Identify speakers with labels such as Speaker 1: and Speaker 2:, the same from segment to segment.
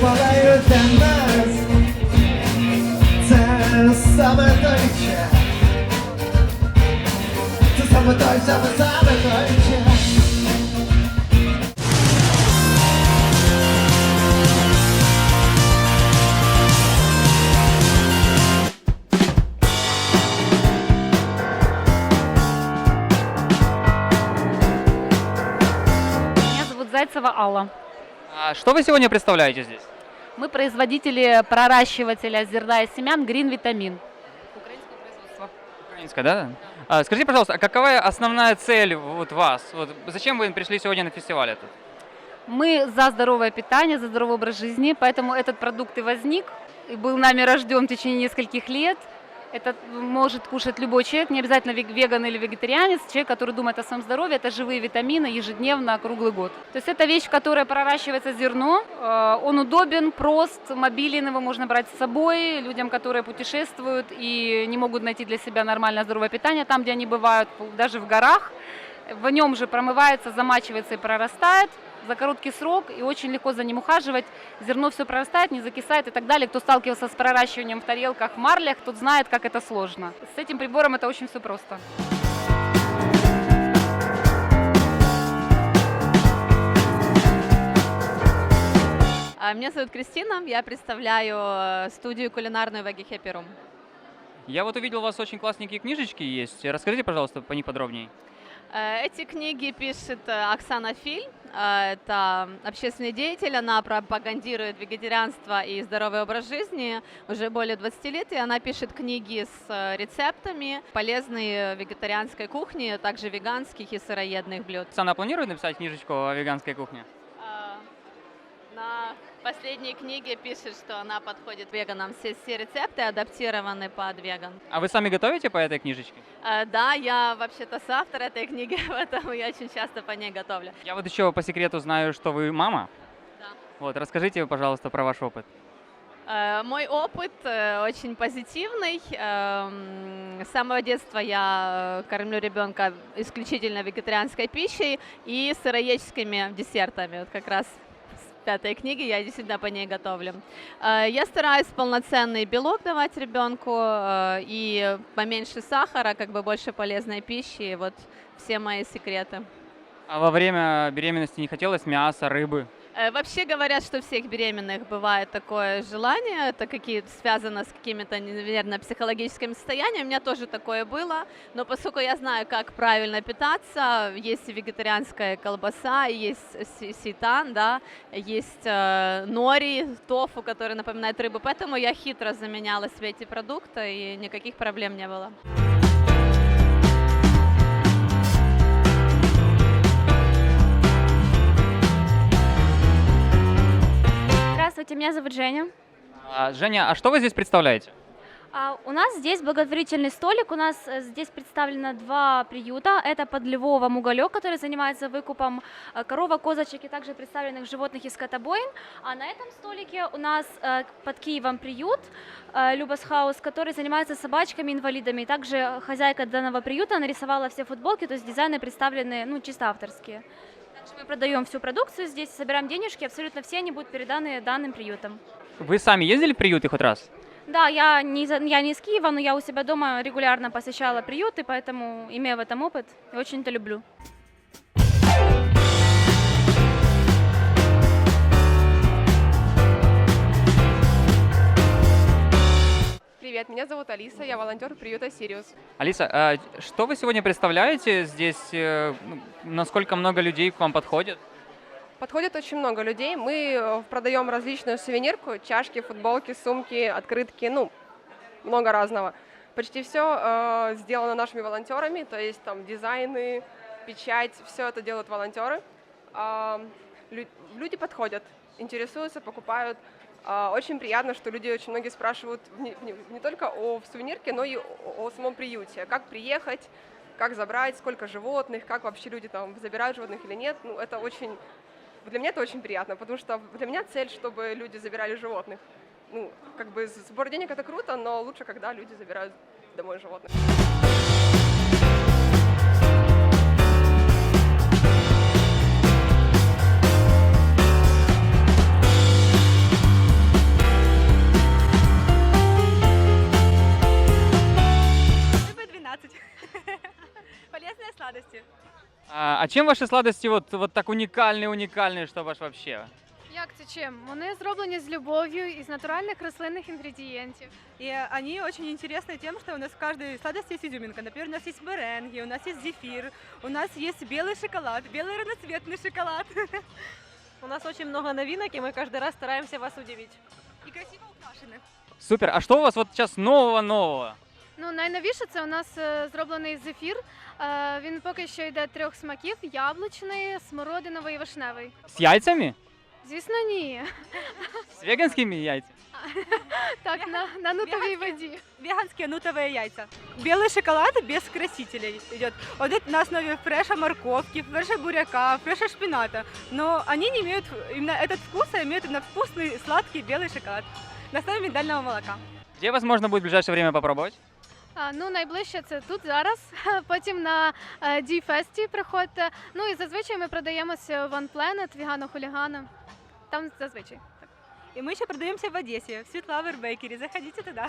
Speaker 1: палають для нас. Це саме той час. Це саме той, саме саме той час.
Speaker 2: Меня зовут Зайцева Алла.
Speaker 3: А что вы сегодня представляете здесь?
Speaker 2: Мы производители проращивателя зерна и семян Green Vitamin. Украинское производство.
Speaker 3: Украинская, да? А, скажите, пожалуйста, а какая основная цель вот вас? Вот зачем вы пришли сегодня на фестиваль этот?
Speaker 2: Мы за здоровое питание, за здоровый образ жизни, поэтому этот продукт и возник, и был нами рожден в течение нескольких лет. Это может кушать любой человек, не обязательно вег- веган или вегетарианец, человек, который думает о своем здоровье, это живые витамины ежедневно, круглый год. То есть это вещь, в которой проращивается зерно, э, он удобен, прост, мобилен, его можно брать с собой, людям, которые путешествуют и не могут найти для себя нормальное здоровое питание там, где они бывают, даже в горах. В нем же промывается, замачивается и прорастает за короткий срок и очень легко за ним ухаживать. Зерно все прорастает, не закисает и так далее. Кто сталкивался с проращиванием в тарелках, в марлях, тот знает, как это сложно. С этим прибором это очень все просто.
Speaker 4: А, Меня зовут Кристина, я представляю э, студию кулинарную Веги Happy Room.
Speaker 3: Я вот увидел, у вас очень классненькие книжечки есть. Расскажите, пожалуйста, по них подробнее.
Speaker 4: Э, Эти книги пишет э, Оксана Филь, э, это общественный деятель, она пропагандирует вегетарианство и здоровый образ жизни уже более 20 лет, и она пишет книги с рецептами полезной вегетарианской кухни, а также веганских и сыроедных блюд.
Speaker 3: Она планирует написать книжечку о веганской кухне?
Speaker 4: На последней книге пишет, что она подходит веганам. Все, все рецепты адаптированы под веган.
Speaker 3: А вы сами готовите по этой книжечке?
Speaker 4: А, Да, я вообще-то соавтор этой книги, поэтому я очень часто по ней готовлю.
Speaker 3: Я вот еще по секрету знаю, что вы мама.
Speaker 4: Да.
Speaker 3: Вот, расскажите, пожалуйста, про ваш опыт.
Speaker 4: Э, Мой опыт э, очень позитивный. Эм, С самого детства я э, кормлю ребенка исключительно вегетарианской пищей и сыроедческими десертами. Вот как раз пятой книги я действительно по ней готовлю. Э, Я стараюсь полноценный белок давать ребенку э, и поменьше сахара, как бы больше полезной пищи. Вот все мои секреты.
Speaker 3: А во время беременности не хотелось мяса, рыбы?
Speaker 4: Э, Вообще говорят, что у всех беременных бывает такое желание, это какие связано с какими-то, наверное, психологическими состояниями. У меня тоже такое было, но поскольку я знаю, как правильно питаться, есть вегетарианская колбаса, есть сейтан, да, есть э, нори, тофу, который напоминает рыбу, поэтому я хитро заменяла себе эти продукты, и никаких проблем не было.
Speaker 5: Здравствуйте, меня зовут Женя.
Speaker 3: А, Женя, а что вы здесь представляете?
Speaker 5: А, у нас здесь благотворительный столик. У нас э, здесь представлено два приюта. Это под Львовом уголек, который занимается выкупом э, корова, козочек и также представленных животных из скотобоин. А на этом столике у нас э, под Киевом приют э, Любас Хаус, который занимается собачками-инвалидами. И также хозяйка данного приюта нарисовала все футболки, то есть дизайны представлены ну, чисто авторские. Мы продаем всю продукцию здесь, собираем денежки, абсолютно все они будут переданы данным приютам.
Speaker 3: Вы сами ездили в приюты хоть раз?
Speaker 5: Да, я не, из- я не из Киева, но я у себя дома регулярно посещала приюты, поэтому имею в этом опыт и очень это люблю.
Speaker 6: Привет, меня зовут Алиса, я волонтер приюта Сириус.
Speaker 3: Алиса, а что вы сегодня представляете здесь? э, ну, Насколько много людей к вам подходит?
Speaker 6: Подходит очень много людей. Мы э, продаем различную сувенирку, чашки, футболки, сумки, открытки, ну, много разного. Почти все сделано нашими волонтерами, то есть там дизайны, печать, все это делают волонтеры. Лю- люди подходят, интересуются, покупают. А, Очень приятно, что люди очень многие спрашивают не, только о сувенирке, но и о самом приюте. Как приехать, как забрать, сколько животных, как вообще люди там забирают животных или нет. Ну, это очень... Для меня это очень приятно, потому что для меня цель, чтобы люди забирали животных. Ну, как бы сбор денег это круто, но лучше, когда люди забирают домой животных.
Speaker 3: а чем ваши сладости вот, вот так уникальные, уникальные, что ваш вообще?
Speaker 7: Як це чим? Вони зроблені з любов'ю і з натуральних рослинних інгредієнтів.
Speaker 8: И они очень интересны тем, что у нас в каждой сладости есть изюминка. Например, у нас есть меренги, у нас есть зефир, у нас есть белый шоколад, белый разноцветный шоколад.
Speaker 9: У нас очень много новинок, и мы каждый раз стараемся вас удивить.
Speaker 8: И красиво украшены.
Speaker 3: Супер. А что у вас вот сейчас нового-нового?
Speaker 7: Ну, найновіше це у нас е, зроблений зефір. Е, Він поки що йде трьох смаків: яблучний, смородиновий і вишневий.
Speaker 3: С яйцами?
Speaker 7: Звісно, ні.
Speaker 3: С веганскими яйцами?
Speaker 7: Так, на, на нутовій воді.
Speaker 8: Веганские нутовые яйца. Белый шоколад без красителей идет. Вот это на основе фреша морковки, фреша буряка, фреша шпината. Но они не имеют именно этот вкус, а имеют именно вкусный сладкий белый шоколад на основе миндального молока.
Speaker 3: Где вас можно будет в ближайшее время попробовать?
Speaker 7: Ну, найближче це тут зараз. Потім на е, Дій-фесті приходьте. Ну і зазвичай ми продаємося в One Planet, Вігано Хулігана. Там зазвичай.
Speaker 8: І ми ще продаємося в Одесі, в Светлавер Бейкери. Заходіть туда.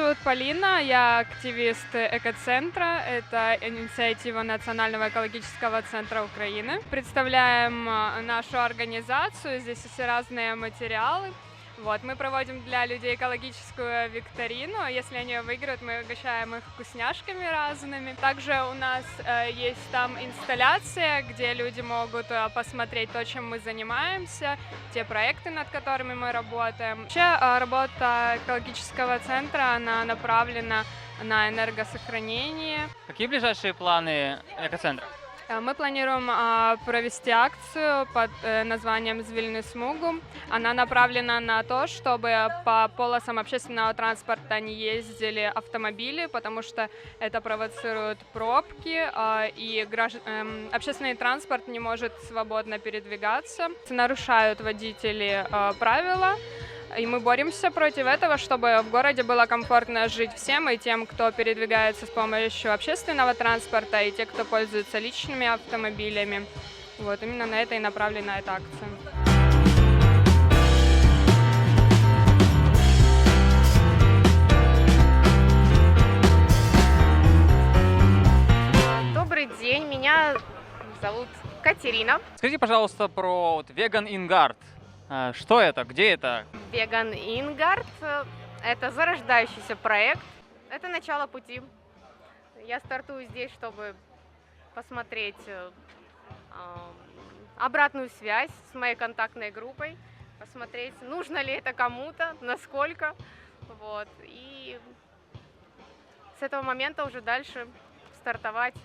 Speaker 10: Зовут Полина, я активист экоцентра. Это инициатива Национального экологического центра Украины. Представляем э, нашу организацию, здесь все разные материалы. Вот, мы проводим для людей экологическую викторину. Если они выиграют, мы угощаем их вкусняшками разными. Также у нас э, есть там инсталляция, где люди могут э, посмотреть то, чем мы занимаемся, те проекты, над которыми мы работаем. Вообще э, работа экологического центра, она направлена на энергосохранение.
Speaker 3: Какие ближайшие планы экоцентра?
Speaker 10: Э, Мы планируем а, провести акцию под э, названием «Звільни смугу». Она направлена на то, чтобы по полосам общественного транспорта не ездили автомобили, потому что это провоцирует пробки, а, и эм, общественный транспорт не может свободно передвигаться. Нарушают водители а, правила, и мы боремся против этого, чтобы в городе было комфортно жить всем, и тем, кто передвигается с помощью общественного транспорта, и те, кто пользуется личными автомобилями. Вот именно на это и направлена эта акция.
Speaker 11: Добрый день, меня зовут Катерина.
Speaker 3: Скажите, пожалуйста, про вот Vegan. А, Что это? Где это?
Speaker 11: Веган Ингард. Это зарождающийся проект. Это начало пути. Я стартую здесь, чтобы посмотреть э, ам, обратную связь с моей контактной группой, посмотреть, нужно ли это кому-то, насколько. Вот. И с этого момента уже дальше стартовать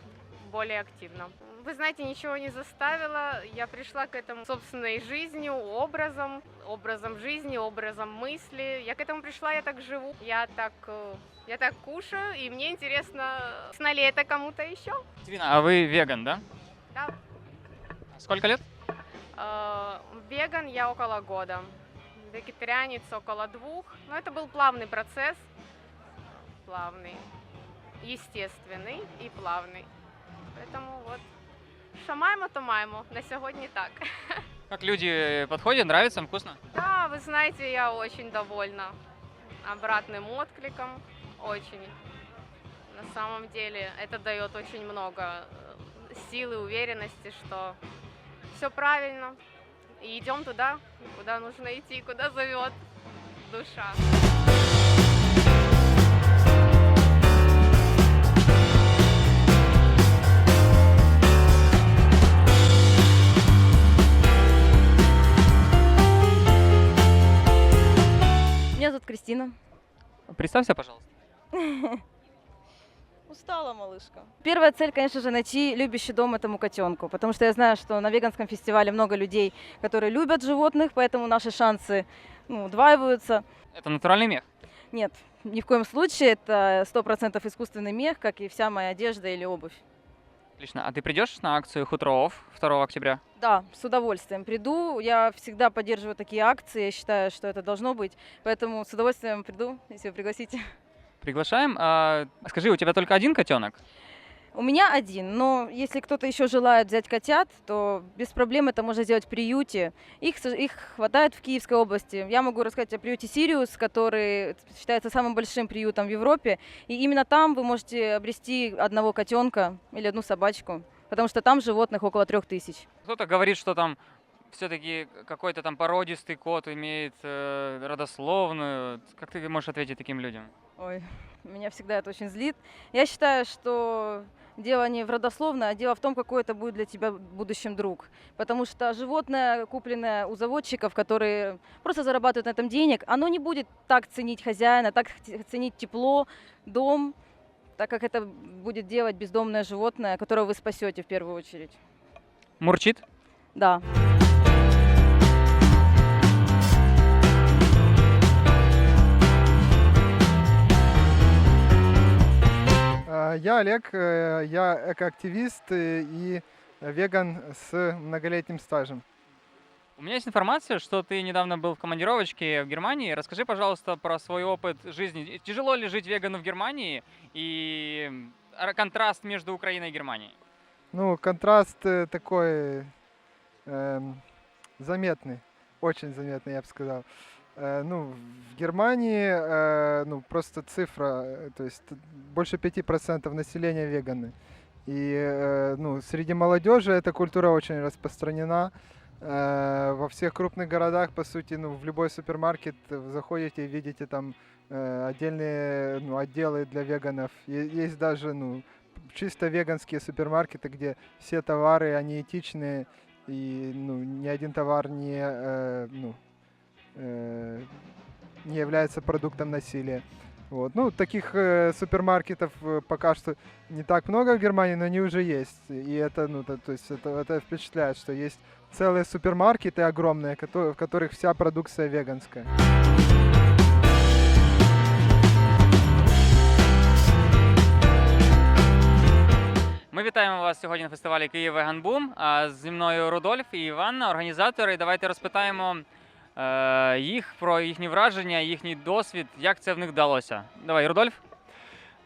Speaker 11: более активно. Вы знаете, ничего не заставило. Я пришла к этому собственной жизнью, образом, образом жизни, образом мысли. Я к этому пришла, я так живу, я так, э, я так кушаю, и мне интересно, нужно ли это кому-то еще.
Speaker 3: Свина, а вы веган, да?
Speaker 11: Да.
Speaker 3: Сколько лет?
Speaker 11: Э, Веган я около года, вегетарианец около двух. Но это был плавный процесс, плавный, естественный и плавный. Поэтому вот шамаємо то маємо. На сьогодні так.
Speaker 3: Как люди подходят, нравится, им вкусно?
Speaker 11: Да, вы знаете, я очень довольна обратным откликом. Очень. На самом деле это дает очень много э, силы, уверенности, что все правильно. И идем туда, куда нужно идти, куда зовет душа.
Speaker 9: Меня зовут Кристина.
Speaker 3: Представься, пожалуйста.
Speaker 9: Устала, малышка. Первая цель, конечно же, найти любящий дом этому котенку, потому что я знаю, что на веганском фестивале много людей, которые любят животных, поэтому наши шансы ну, удваиваются.
Speaker 3: Это натуральный мех.
Speaker 9: Нет, ни в коем случае, это 100% искусственный мех, как и вся моя одежда или обувь.
Speaker 3: Отлично. А ты придешь на акцию Хутров 2 октября?
Speaker 9: Да, с удовольствием приду. Я всегда поддерживаю такие акции, я считаю, что это должно быть. Поэтому с удовольствием приду, если вы пригласите.
Speaker 3: Приглашаем. А, скажи, у тебя только один котенок?
Speaker 9: У меня один, но если кто-то еще желает взять котят, то без проблем это можно сделать в приюте. Их, их хватает в Киевской области. Я могу рассказать о приюте Сириус, который считается самым большим приютом в Европе. И именно там вы можете обрести одного котенка или одну собачку, потому что там животных около трех тысяч.
Speaker 3: Кто-то говорит, что там все-таки какой-то там породистый кот имеет э, родословную. Как ты можешь ответить таким людям?
Speaker 9: Ой, меня всегда это очень злит. Я считаю, что дело не в родословной, а дело в том, какой это будет для тебя в будущем друг. Потому что животное, купленное у заводчиков, которые просто зарабатывают на этом денег, оно не будет так ценить хозяина, так ценить тепло, дом, так как это будет делать бездомное животное, которое вы спасете в первую очередь.
Speaker 3: Мурчит?
Speaker 9: Да.
Speaker 1: Я Олег, э, я экоактивист э, и веган с многолетним стажем.
Speaker 3: У меня есть информация, что ты недавно был в командировочке в Германии. Расскажи, пожалуйста, про свой опыт жизни. Тяжело ли жить вегану в Германии и контраст между Украиной и Германией?
Speaker 1: Ну, контраст э, такой эм, заметный, очень заметный, я бы сказал. Э, ну, в Германии, э, ну, просто цифра, э, то есть больше 5% населения веганы. И, ну, среди молодежи эта культура очень распространена. Во всех крупных городах, по сути, ну, в любой супермаркет заходите и видите там отдельные ну, отделы для веганов. Есть даже, ну, чисто веганские супермаркеты, где все товары, они этичные, и ну, ни один товар не, ну, э, не является продуктом насилия. Вот. Ну, таких э, супермаркетов э, пока что не так много в Германии, но они уже есть. И это, ну, то, то есть это, это впечатляет, что есть целые супермаркеты огромные, кото- в которых вся продукция веганская.
Speaker 3: Ми вітаємо вас сьогодні на фестивалі Київ Веган Бум. А зі мною Рудольф і Іванна, організатори. Давайте розпитаємо е, Їх про їхні враження, їхній досвід, як це в них вдалося. Давай, Рудольф.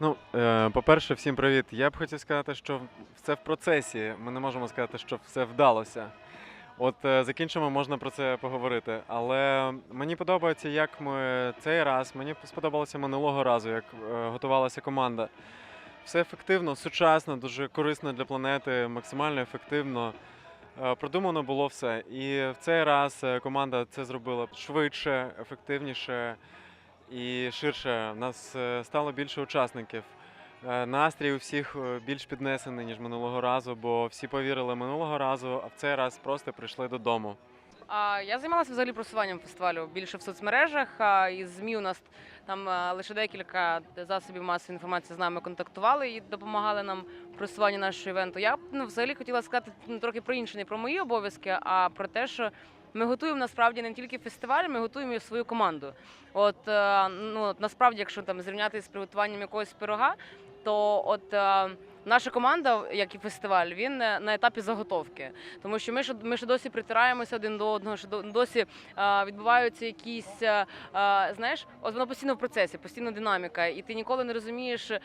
Speaker 12: Ну, е, по-перше, всім привіт. Я б хотів сказати, що все в процесі. Ми не можемо сказати, що все вдалося. От е, закінчимо, можна про це поговорити. Але мені подобається, як ми цей раз, мені сподобалося минулого разу, як е, готувалася команда. Все ефективно, сучасно, дуже корисно для планети, максимально ефективно. Е, Продумано було все. І в цей раз е, команда це зробила швидше, ефективніше і ширше. У нас е, стало більше учасників. Настрій у всіх більш піднесений, ніж минулого разу, бо всі повірили минулого разу, а в цей раз просто прийшли додому.
Speaker 13: Я займалася взагалі просуванням фестивалю більше в соцмережах. Із ЗМІ у нас там е, лише декілька засобів масової інформації з нами контактували і допомагали нам в просуванні нашого івенту. Я ну, взагалі хотіла сказати ну, трохи про інше, не про мої обов'язки, а про те, що ми готуємо насправді не тільки фестиваль, ми готуємо і свою команду. От е, ну насправді, якщо там зрівняти з приготуванням якогось пирога, то от. Наша команда, як і фестиваль, він е, на етапі заготовки, тому що ми ще ми ще досі притираємося один до одного, що досі е, відбуваються якісь, е, е, знаєш, от воно постійно в процесі, постійно динаміка, і ти ніколи не розумієш. Е,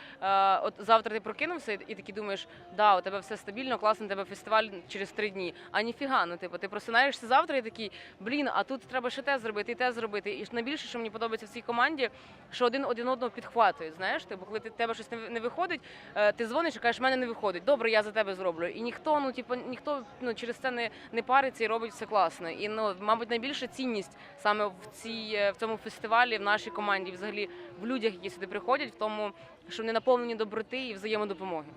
Speaker 13: от завтра ти прокинувся і, і такий думаєш, да, у тебе все стабільно, класно, у тебе фестиваль через три дні. А ніфіга, ну типу, ти просинаєшся завтра і такий, блін, а тут треба ще те зробити, і те зробити. І найбільше, що мені подобається в цій команді, що один один одного підхватують. Знаєш, типу, коли ти тебе щось не, виходить, ти дзвониш кажеш, в мене не виходить. Добре, я за тебе зроблю. І ніхто, ну типу, ніхто ну через це не, не париться і робить все класно. І ну, мабуть, найбільша цінність саме в цій е, в цьому фестивалі, в нашій команді, взагалі в людях, які сюди приходять, в тому, що вони наповнені доброти і взаємодопомоги.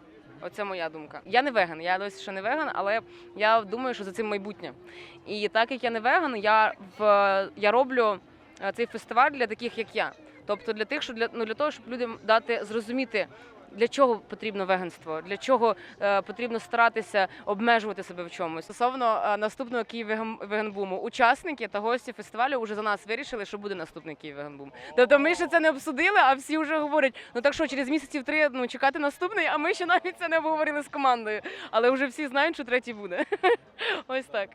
Speaker 13: Оце моя думка. Я не веган, я досі ще не веган, але я думаю, що за цим майбутнє. І так як я не веган, я в я роблю е, цей фестиваль для таких, як я. Тобто для тих, що для ну для того, щоб людям дати зрозуміти. Для чого потрібно веганство? Для чого е, потрібно старатися обмежувати себе в чомусь? Стосовно е, наступного Київ Веган- веганбуму, учасники та гості фестивалю вже за нас вирішили, що буде наступний Київ веганбум. Тобто ми ще це не обсудили, а всі вже говорять: ну так що через місяців три ну чекати наступний, а ми ще навіть це не обговорили з командою. Але вже всі знають, що третій буде. Ось так.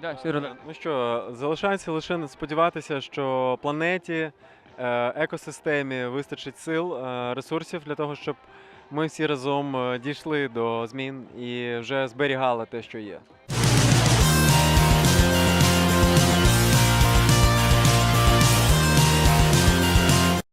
Speaker 3: Да.
Speaker 12: Ну що, залишається лише сподіватися, що планеті, екосистемі вистачить сил, е, ресурсів для того, щоб ми всі разом е, дійшли до змін і вже зберігали те, що є.